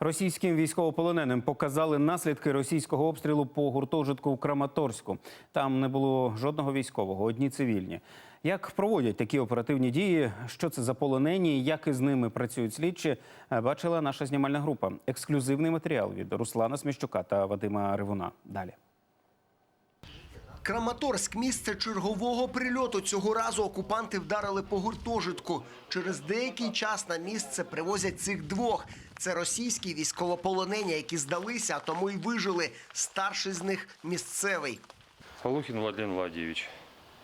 Російським військовополоненим показали наслідки російського обстрілу по гуртожитку в Краматорську. Там не було жодного військового, одні цивільні. Як проводять такі оперативні дії? Що це за полонені? Як із ними працюють слідчі? е, Бачила наша знімальна група. Ексклюзивний матеріал від Руслана Сміщука та Вадима Ривуна. Далі. Краматорськ місце чергового прильоту. Цього разу окупанти вдарили по гуртожитку. Через деякий час на місце привозять цих двох. Це російські військовополонені, які здалися, а тому й вижили. Старший з них місцевий. Полухин Владлен Владимирович,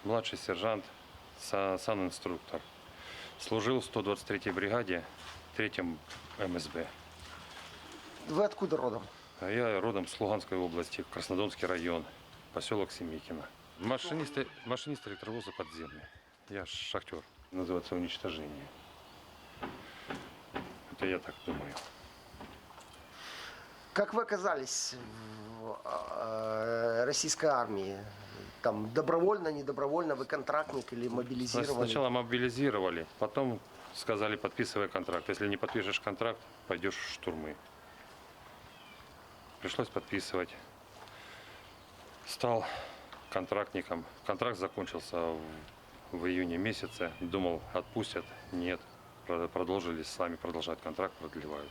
младший сержант, са- санинструктор. Служил в 123-й бригаде, 3-м МСБ. Ви откуда родом? А я родом с Луганской области, Краснодонский район, поселок Семикино. Машинист, машинист электровоза подземный. Я шахтер. Называется уничтожение. Это я так думаю. Как вы оказались в э, российской армии? Там добровольно, недобровольно, вы контрактник или мобилизировали? сначала мобилизировали, потом сказали, подписывай контракт. Если не подпишешь контракт, пойдешь в штурмы. Пришлось подписывать. Стал контрактником. Контракт закончился в, июне месяце. Думал, отпустят. Нет. Про- Продолжили с нами продолжать контракт, продлевают.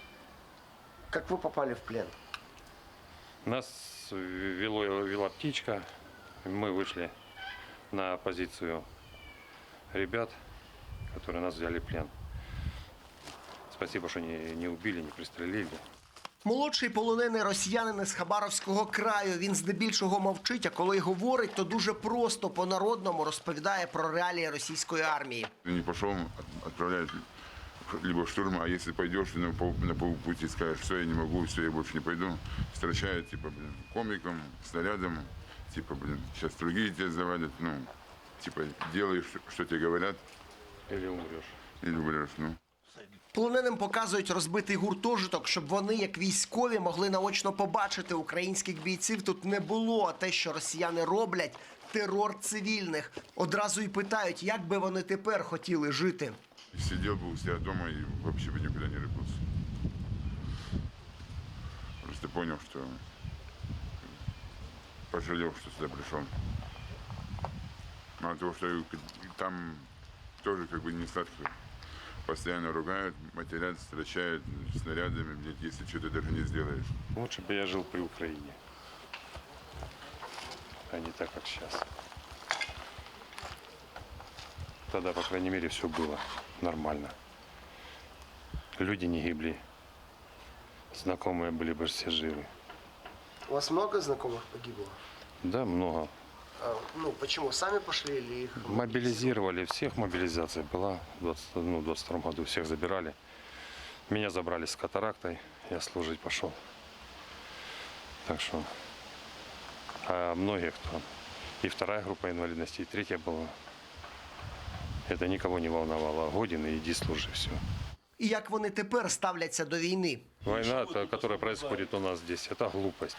Как вы попали в плен? Нас вело, вела птичка. Мы вышли на позицию ребят, которые нас взяли в плен. Спасибо, что не, не убили, не пристрелили. Молодший полонений росіянин із Хабаровського краю. Він здебільшого мовчить, а коли й говорить, то дуже просто по-народному розповідає про реалії російської армії. Не пошел, от- отправляют либо штурм, а если пойдешь, на, пол, на полпути скажешь, все, я не могу, все, я больше не пойду, встречают, типа, блин, комиком, снарядом, типа, блин, сейчас другие тебя завалят, ну, типа, делаешь, что- что тебе говорят, Или умрешь. или умрешь, ну. Полоненим показують розбитий гуртожиток, щоб вони, як військові, могли наочно побачити українських бійців. Тут не було. А те, що росіяни роблять, терор цивільних. Одразу й питають, як би вони тепер хотіли жити. Сидел бы у себя дома и вообще бы никуда не рыпался. Просто понял, что пожалел, что сюда пришел. Мало того, что и там тоже как бы не сладко. Постоянно ругают, матерят, встречают снарядами, блядь, если что-то даже не сделаешь. Лучше бы я жил при Украине, а не так, как сейчас. Тогда, по крайней мере, все было нормально. Люди не гибли. Знакомые были бы все живы. У вас много знайомих погибло? Да, много. Ну, почему? Сами пошли или їх? Мобилизировали, всех мобилизация была. В 20, ну, в 22 году всех забирали. Меня забрали с катарактой, я служить пошел. Так что, а многие кто, и вторая группа инвалидности, и третья была, это никого не волновало. Годин и иди служи, все. І як вони тепер ставляться до війни? Война, та- которая происходит у нас здесь, это глупость.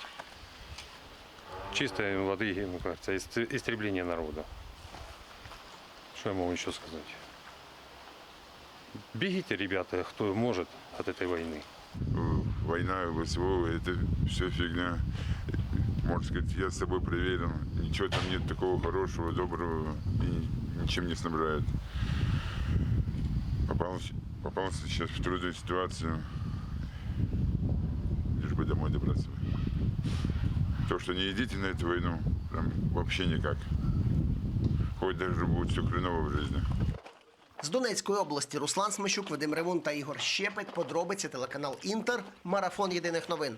Чистая воды, ну, кажется, ист- истребление народа. Что я могу еще сказать? Бегите, ребята, кто может от этой войны. Война, ВСВО, это все фигня. Можно сказать, я с собой проверил. Ничего там нет такого хорошего, доброго и ничем не снабжают. Попался, попался сейчас в трудную ситуацию. Лишь бы домой добраться. То, что не идите на эту войну, прям вообще никак. Хоть даже будет все хреново в жизни. З Донецької області Руслан Смещук, Вадим Ревун та Ігор Щепет. Подробиці телеканал Інтер. Марафон єдиних новин.